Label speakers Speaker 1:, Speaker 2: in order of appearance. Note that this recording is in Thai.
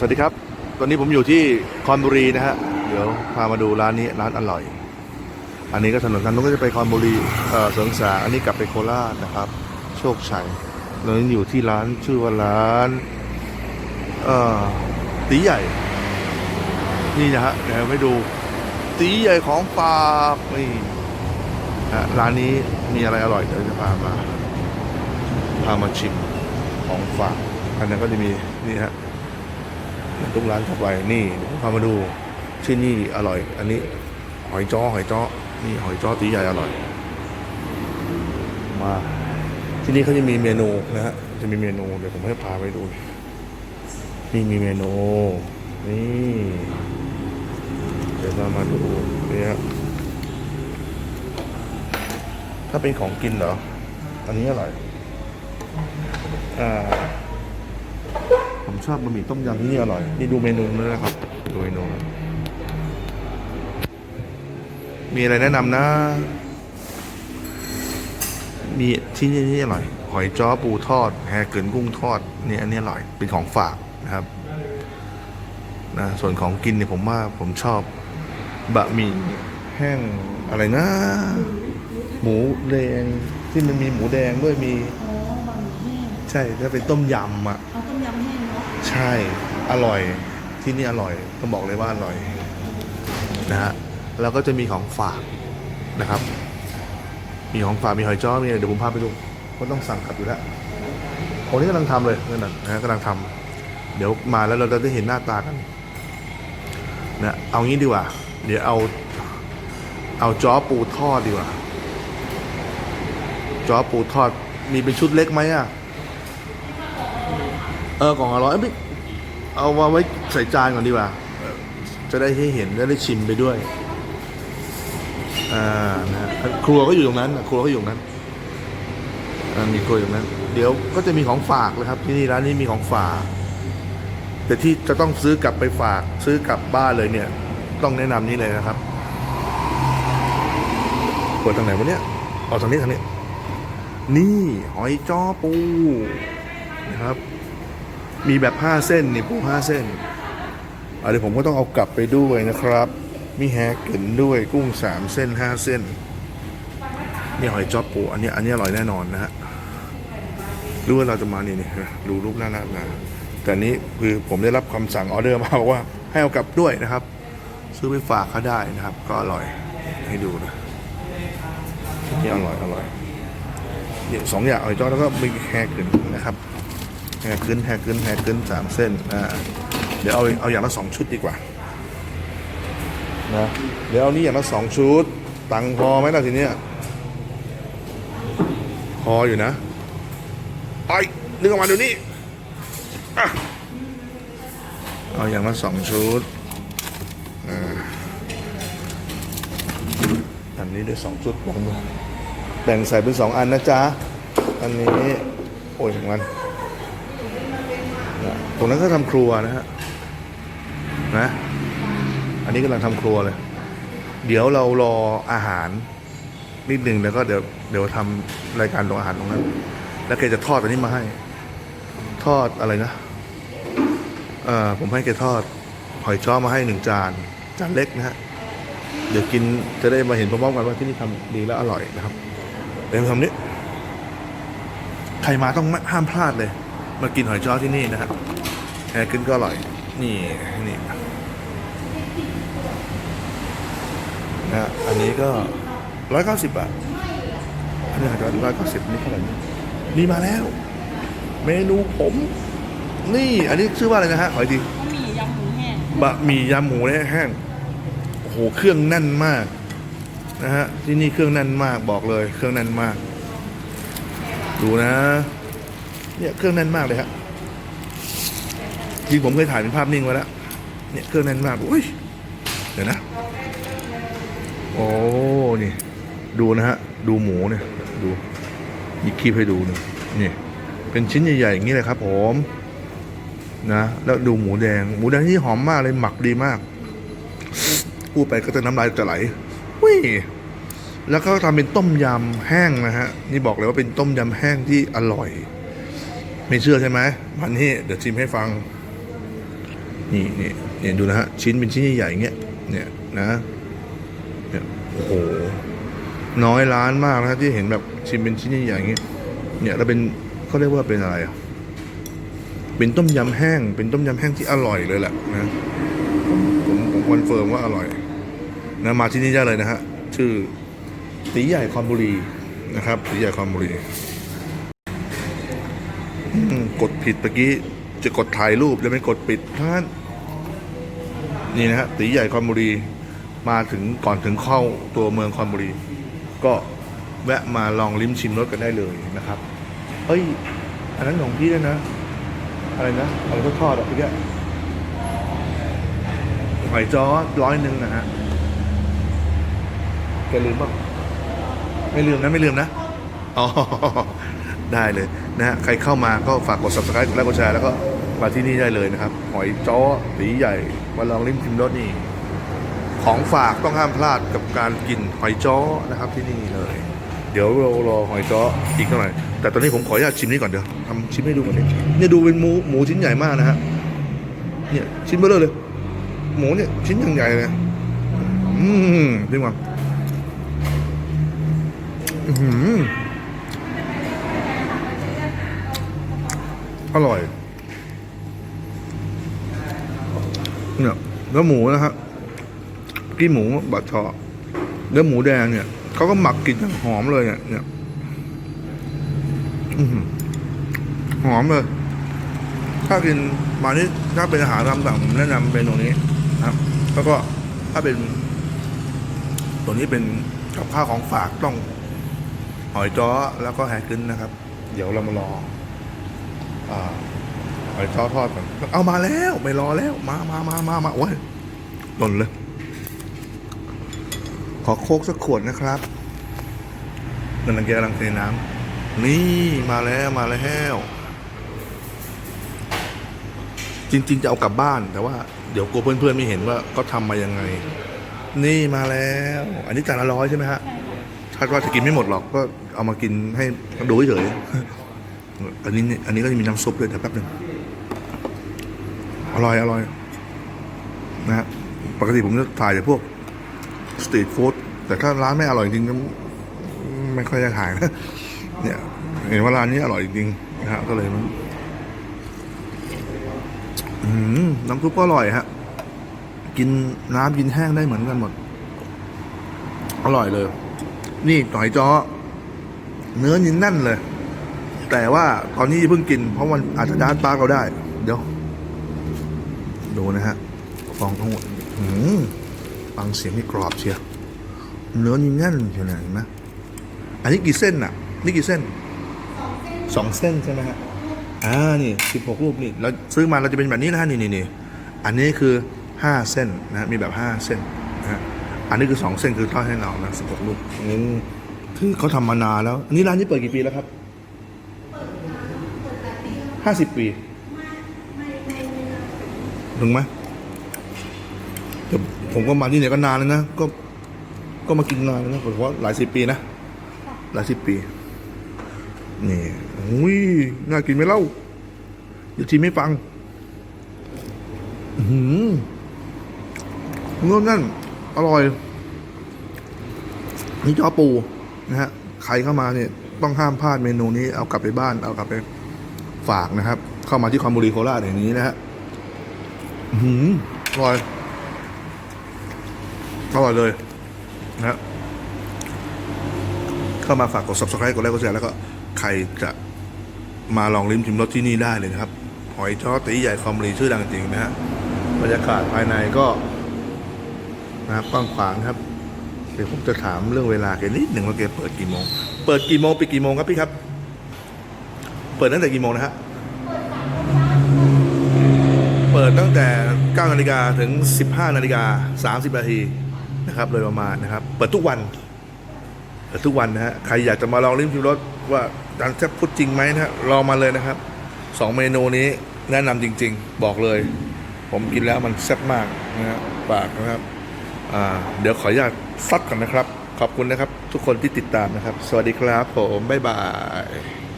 Speaker 1: สวัสดีครับ ตอนนี้ผมอยู่ที่คอนบุรีนะฮะ เดี๋ยวพามาดูร้านนี้ร้านอร่อย อันนี้ก็ถนนทางนู้นก็จะไปคอนบุรีเอ่อเสริงสาอันนี้กลับไปโคราชนะครับ โชคชัยเราอยู่ที่ร้านชื่อว่าร้านเอ่อตีใหญ่ นี่นะฮะเดี๋ยวไปดู ตีใหญ่ของฝากนี่ฮะร้านนี้มีอะไรอร่อยเดี๋ยวจะพามาพามาชิมของฝากอันนั้นก็จะมีนี่ฮะ ทุกร้านทั่วไปนี่ผมพามาดูที่นี่อร่อย อันนี้หอยจ้อหอยจ้อนี่หอยจ้อตีใหญ่อร่อย มา ที่นี่เขาจะมีเมนูนะฮะจะมีเมนูเดี๋ยวผมให้พาไปดู นี่มีเมนูนี่เดี๋ยวเรามาดูนี่ฮะถ้าเป็นของกินเหรอ อันนี้อร่อยอ่า ผมชอบบะหมี่ต้มยำที่นี่อร่อย นี่ดูเมนูนะครับ ดูเมนู มีอะไรแนะนำนะ มีที่นี่นี่อร่อย หอยจ้อปูทอด แฮเกินกุ้งทอด เนี่ยอันนี้อร่อย เป็นของฝากนะครับ นะ ส่วนของกินเนี่ยผมว่าผมชอบบะหมี่แห้งอะไรนะ หมูแดงที่มันมีหมูแดงด้วยมี ใช่ถ้าเป็นต้มยำอะ ใช่อร่อยที่นี่อร่อยต้องบอกเลยว่าอร่อยนะฮะแล้วก็จะมีของฝากนะครับ มีของฝากมีหอยจ้อมีอะไรเดี๋ยวผมพาไปดูก็ต้องสั่งกลับอยู่แล้วโอ้นี่กำลังทำเลยนั่นนะนะฮะกำลังทำเดี๋ยวมาแล้วเราจะได้เห็นหน้าตากันนะเอางี้ดีกว่า เดี๋ยวเอา เอาจ้อปูทอดดีกว่าจ้อปูทอดมีเป็นชุดเล็กไหมอะ เออกล่องอร่อยเอ้ยไม่เอามาไว้ใส่จานก่อนดีกว่า จะได้ให้เห็นจะได้ชิมไปด้วย อ่านะครัวก็อยู่ตรงนั้น ครัวก็อยู่ตรงนั้นมีครัวอยู่ตรงนั้น เดี๋ยวก็จะมีของฝากเลยครับ ที่นี่ร้านนี้มีของฝาก แต่ที่จะต้องซื้อกลับไปฝาก ซื้อกลับบ้านเลยเนี่ย ต้องแนะนำนี้เลยนะครับเปิดทางไหนวะเนี่ยเอาทางนี้ทางนี้ นี่หอยจ้อปูนะครับ มีแบบห้าเส้นนี่ปูห้าเส้นอะเดี๋ยวผมก็ต้องเอากลับไปด้วยนะครับ มีแฮกเกินด้วยกุ้งสามเส้นห้าเส้นนี่หอยจอบปูอันนี้อันนี้อร่อยแน่นอนนะฮะรู้ว่าเราจะมานี่นี่ดูรูปหน้าหน้านะแต่นี้คือผมได้รับคำสั่งออเดอร์มาบอกว่าให้เอากลับด้วยนะครับ ซื้อไปฝากเขาได้นะครับ ก็อร่อยให้ดูนะนี่อร่อยอร่อยเนี่ยสองอย่างหอยจอบแล้วก็มีแฮกเกินนะครับ แฮกขึ้นแฮกขึ้นแฮกขึ้นสามเส้นอ่าเดี๋ยวเอาเอาอย่างละสองชุดดีกว่านะเดี๋ยวเอานี้อย่างละสองชุด ตังพอไหมล่ะทีเนี้ยพออยู่นะไอ้นึกออกมาเดี๋ยวนี้เอาอย่างละสองชุดอันนี้ด้วยสองชุดผมแบ่งใส่เป็นสองอันนะจ๊ะ อันนี้ โอ้ยถึงมัน ตรงนั้นก็ทำครัวนะฮะนะ อันนี้กำลังทำครัวเลย เดี๋ยวเรารออาหาร นิดหนึ่งแล้วก็เดี๋ยวเดี๋ยวทำรายการลงอาหารตรงนั้น แล้วแกจะทอดอันนี้มาให้ ทอดอะไรนะเอ่อผมให้แกทอดหอยจ้อมาให้หนึ่งจาน จานเล็กนะฮะเดี๋ยวกินจะได้มาเห็นพร้อมๆกันว่าที่นี่ทำดีและอร่อยนะครับเดี๋ยวทำนี้ ใครมาต้องไม่ห้ามพลาดเลย มากินหอยจ้อที่นี่นะฮะแฮกึนก็อร่อย นี่นี่นะฮะอันนี้ก็ร้อยเก้าสิบบาทอันนี้หอยจ้อร้อยเก้าสิบนี่เท่าไหร่นี่นี่มาแล้ว เมนูผม นี่อันนี้ชื่อว่าอะไรนะฮะขออีกที
Speaker 2: บะหมี่ยำหมูแห้ง
Speaker 1: บะหมี่ยำหมูแห้งโอ้โหเครื่องแน่นมากนะฮะที่นี่เครื่องแน่นมากบอกเลย เครื่องแน่นมาก ดูนะ เนี่ยเครื่องแน่นมากเลยครับจริงผมเคยถ่ายเป็นภาพนิ่งไว้แล้วเนี่ยเครื่องแน่นมากอุ้ยเดี๋ยวนะโอ้นี่ดูนะฮะดูหมูเนี่ยดูหยิบคลิปให้ดูนี่นี่เป็นชิ้นใหญ่ๆอย่างนี้เลยครับผมนะแล้วดูหมูแดง หมูแดงที่หอมมากเลยหมักดีมากพูดไปก็จะน้ำลายจะไหลวิ่แล้วก็ทำเป็นต้มยำแห้งนะฮะ นี่บอกเลยว่าเป็นต้มยำแห้งที่อร่อย ไม่เชื่อใช่ไหมมันนี่เดี๋ยวชิมให้ฟัง นี่นี่เนี่ยดูนะฮะชิ้นเป็นชิ้นใหญ่ๆอย่างเงี้ยเนี่ยนะเนี่ยโอ้โหน้อยร้านมากนะที่เห็นแบบชิ้นเป็นชิ้นใหญ่ๆอย่างเงี้ยเนี่ยแล้วเป็นเขาเรียกว่าเป็นอะไรอะเป็นต้มยำแห้ง เป็นต้มยำแห้งที่อร่อยเลยแหละนะผมผมคอนเฟิร์มว่าอร่อยนะมาที่นี่ได้เลยนะฮะชื่อตีใหญ่คอนบุรีนะครับตีใหญ่คอนบุรี กดผิดเมื่อกี้จะกดถ่ายรูปแล้วไม่กดปิดเพราะนั้นนี่นะฮะตีใหญ่คอนบุรี มาถึงก่อนถึงเข้าตัวเมืองคอนบุรี ก็แวะมาลองลิ้มชิมรสกันได้เลยนะครับเฮ้ย อันนั้นของพี่ด้วยนะ อะไรนะอะไรทอดๆอะพี่แกหอยจ้อร้อยหนึ่งนะฮะแกลืมป่ะไม่ลืมนะไม่ลืมนะ อ๋อ ได้เลยนะฮะใครเข้ามาก็ฝากกด subscribe กดไลค์กดแชร์แล้วก็มาที่นี่ได้เลยนะครับ หอยจ้อสีใหญ่มาลองลิ้มชิมรสนี่ ของฝากต้องห้ามพลาดกับการกินหอยจ้อนะครับที่นี่เลย เดี๋ยวเรารอหอยจ้ออีกหร่อย แต่ตอนนี้ผมขออนุญาตชิมนี่ก่อนเดี๋ยวทำชิมให้ดูก่อนเนี่ยดูเป็นหมูหมูชิ้นใหญ่มากนะฮะเนี่ยชิ้นเบลอเลย หมูเนี่ยชิ้นอย่างใหญ่เลยอืมดีกว่าอื้อ อร่อย เนี่ยเนื้อหมูนะครับกี้หมูบัดชอเนื้อหมูแดงเนี่ยเขาก็หมักกลิ่นอย่างหอมเลยเนี่ยเนี่ยหอมเลย ถ้ากินมานี่ถ้าเป็นอาหารตามสั่งผมแนะนำเป็นตรงนี้นะครับ แล้วก็ถ้าเป็น ตัวนี้เป็นกับข้าวของฝากต้องหอยจ้อแล้วก็แฮกึ้นนะครับ เดี๋ยวเรามารออ่า หอยจ้อทอดก่อนเอามาแล้วไม่รอแล้ว มามามามามาโอ้ยหล่นเลย ขอโคกสักขวดนะครับนั่นนังแกกำลังเทน้ำนี่มาแล้วมาแล้ว จริง ๆ จะเอากลับบ้านแต่ว่าเดี๋ยวกลัวเพื่อนๆไม่เห็นว่าเขาทำมายังไง นี่มาแล้ว อันนี้จานละร้อยใช่ไหมฮะคาดว่าจะกินไม่หมดหรอกก็เอามากินให้ดูเฉยๆ อันนี้อันนี้ก็จะมีน้ำซุปด้วยเดี๋ยวแป๊บหนึ่งอร่อยอร่อยนะฮะปกติผมจะถ่ายแต่พวกสตรีทฟู้ดแต่ถ้าร้านไม่อร่อยจริงก็ไม่ค่อยจะถ่ายนะเนี่ยเห็นว่าร้านนี้อร่อยจริงนะฮะก็เลยมันน้ำซุปก็อร่อยฮะ กินน้ำกินแห้งได้เหมือนกันหมด อร่อยเลย นี่หอยจ้อเนื้อนิ่แน่นเลย แต่ว่าตอนนี้เพิ่งกิน เพราะมันอาจจะด้านปากเราได้ เดี๋ยว ดูนะฮะฟองทั้งหมดฟังเสียงนี่กรอบเชียวเนื้อนิ่แน่นเชียวนะเห็นไหมอันนี้กี่เส้นอะ นี่กี่เส้นสองเส้นใช่ไหมฮะอ่านี่สิบหกลูกนี่เราซื้อมาเราจะเป็นแบบนี้นะฮะนี่นี่นี่อันนี้คือห้าเส้นนะมีแบบห้าเส้นนะฮะอันนี้คือสองเส้นคือทอดให้เรานะสิบหกลูกอันนี้คือเขาทำมานานแล้วอันนี้ร้านนี้เปิดกี่ปีแล้วครับ ห้าสิบปีถึงไหมแต่ผมก็มาที่เนี่ยก็นานแล้วนะ ก็ก็มากินนานแล้วนะผมว่าหลายสิบปีนะ หลายสิบปี นี่อุ้ยน่ากินไหมเล่า เดี๋ยวทีไม่ฟัง อือหือเนื้อนั่น อร่อย นี่จอปูนะฮะ ใครเข้ามาเนี่ย ต้องห้ามพลาดเมนูนี้ เอากลับไปบ้าน เอากลับไป ฝากนะครับ เข้ามาที่คอมบุรีโคราชอย่างนี้นะฮะอือหืออร่อยอร่อยเลยนะฮะเข้ามาฝากกด subscribe กดไลค์กดแชร์แล้วก็ใครจะมาลองลิ้มชิมรสที่นี่ได้เลยนะครับ หอยจ้อตีใหญ่คอมรีชื่อดังจริงนะฮะบรรยากาศภายในก็นะครับกว้างขวางครับเดี๋ยวผมจะถามเรื่องเวลาแกนิดหนึ่งว่าแกเปิดกี่โมง เปิดกี่โมงปิดกี่โมงครับพี่ครับ เปิดตั้งแต่กี่โมงนะฮะเปิดตั้งแต่9นาฬิกาถึง 15นาฬิกา30นาทีนะครับโดยประมาณนะครับ เปิดทุกวันเปิดทุกวันนะฮะใครอยากจะมาลองลิ้มชิมรสว่าจานแซ่บพูดจริงไหมนะฮะลองมาเลยนะครับสองเมนูนี้แนะนำจริง ๆ บอกเลย ผมกินแล้วมันแซ่บมากนะฮะปากนะครับอ่าเดี๋ยวขออนุญาตซัดกันนะครับ ขอบคุณนะครับ ทุกคนที่ติดตามนะครับ สวัสดีครับผม บ๊ายบาย